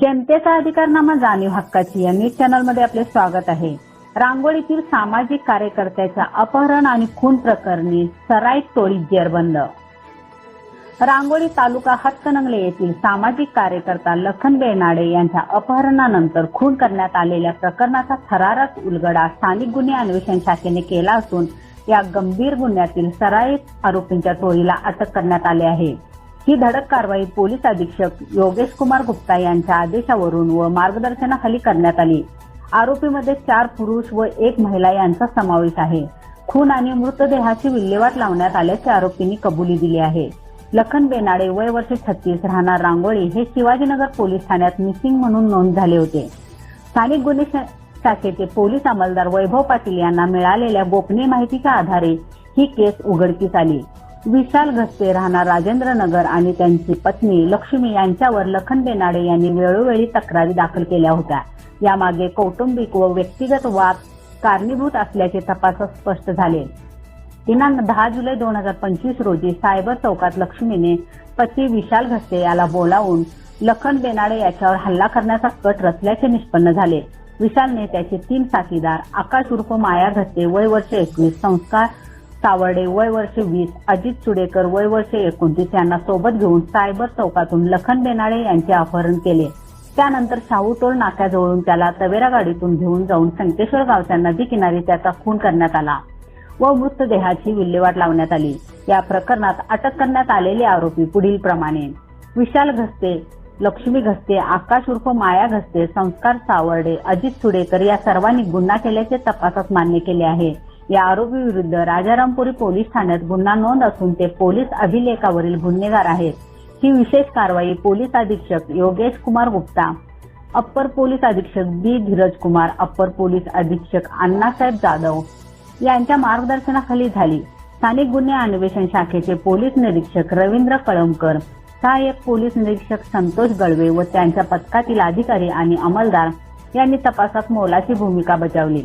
जनतेचा अधिकारनामा जाणीव हक्काची या न्यूज चॅनलमध्ये आपले स्वागत आहे. रांगोळीतील सामाजिक कार्यकर्त्याच्या अपहरण आणि खून प्रकरणी सराईत टोळी जेरबंद. रांगोळी तालुका हातकणंगले येथील सामाजिक कार्यकर्ता लखन बेनाडे यांच्या अपहरणानंतर खून करण्यात आलेल्या प्रकरणाचा थरारक उलगडा स्थानिक गुन्हे अन्वेषण शाखेने केला असून या गंभीर गुन्ह्यातील सराईत आरोपींच्या टोळीला अटक करण्यात आली आहे. ही धडक कारवाई पोलीस अधीक्षक योगेश कुमार गुप्ता यांच्या आदेशावरून व मार्गदर्शनाखाली करण्यात आली. आरोपीमध्ये चार पुरुष व एक महिला यांचा समावेश आहे. खून आणि मृतदेहाची विल्हेवाट लावण्यात आल्याचे आरोपींनी कबुली दिली आहे. लखन बेनाडे वय वर्ष छत्तीस राहणार रांगोळी हे शिवाजीनगर पोलीस ठाण्यात मिसिंग म्हणून नोंद झाले होते. स्थानिक गुन्हे शाखेचे पोलीस अंमलदार वैभव पाटील यांना मिळालेल्या गोपनीय माहितीच्या आधारे ही केस उघडकीस आली. विशाल घस्ते राहणार राजेंद्र नगर आणि त्यांची पत्नी लक्ष्मी यांच्यावर लखन बेनाडे यांनी वेळोवेळी तक्रारी दाखल केल्या होत्या. यामागे कौटुंबिक व व्यक्तिगत वाद कारणीभूत असल्याचे तपासात स्पष्ट झाले. दिनांक दहा जुलै दोन हजार पंचवीस रोजी सायबर चौकात लक्ष्मीने पती विशाल घस्ते याला बोलावून लखन बेनाडे याच्यावर हल्ला करण्याचा कट रचल्याचे निष्पन्न झाले. विशालने त्याचे तीन साथीदार आकाश उर्फ माया घस्ते वय वर्ष एकवीस संस्कार सावर्डे वय वर्ष वीस अजित चुडेकर वय वर्ष एकोणतीस यांना सोबत घेऊन सायबर चौकातून लखन बेनाळे यांचे अपहरण केले. त्यानंतर शाहू टोल नाक्याजवळून त्याला तवेरा गाडीतून घेऊन जाऊन संकेश्वर गावच्या नदी किनारी त्याचा खून करण्यात आला व मृतदेहाची विल्हेवाट लावण्यात आली. या प्रकरणात अटक करण्यात आलेले आरोपी पुढील प्रमाणे विशाल घस्ते लक्ष्मी घस्ते आकाश उर्फ माया घस्ते संस्कार सावर्डे अजित सुडेकर या सर्वांनी गुन्हा केल्याचे तपासात मान्य केले आहे. या आरोपीविरुद्ध राजारामपुरी पोलीस ठाण्यात गुन्हा नोंद असून ते पोलीस अभिलेखावरील गुन्हेगार आहेत. ही विशेष कारवाई पोलीस अधीक्षक योगेश कुमार गुप्ता अप्पर पोलीस अधीक्षक B Dhiraj Kumar upper police अधीक्षक अण्णासाहेब जाधव यांच्या मार्गदर्शनाखाली झाली. स्थानिक गुन्हे अन्वेषण शाखेचे पोलीस निरीक्षक रवींद्र कळमकर सहाय्यक पोलीस निरीक्षक संतोष गळवे व त्यांच्या पथकातील अधिकारी आणि अंमलदार यांनी तपासात मोलाची भूमिका बजावली.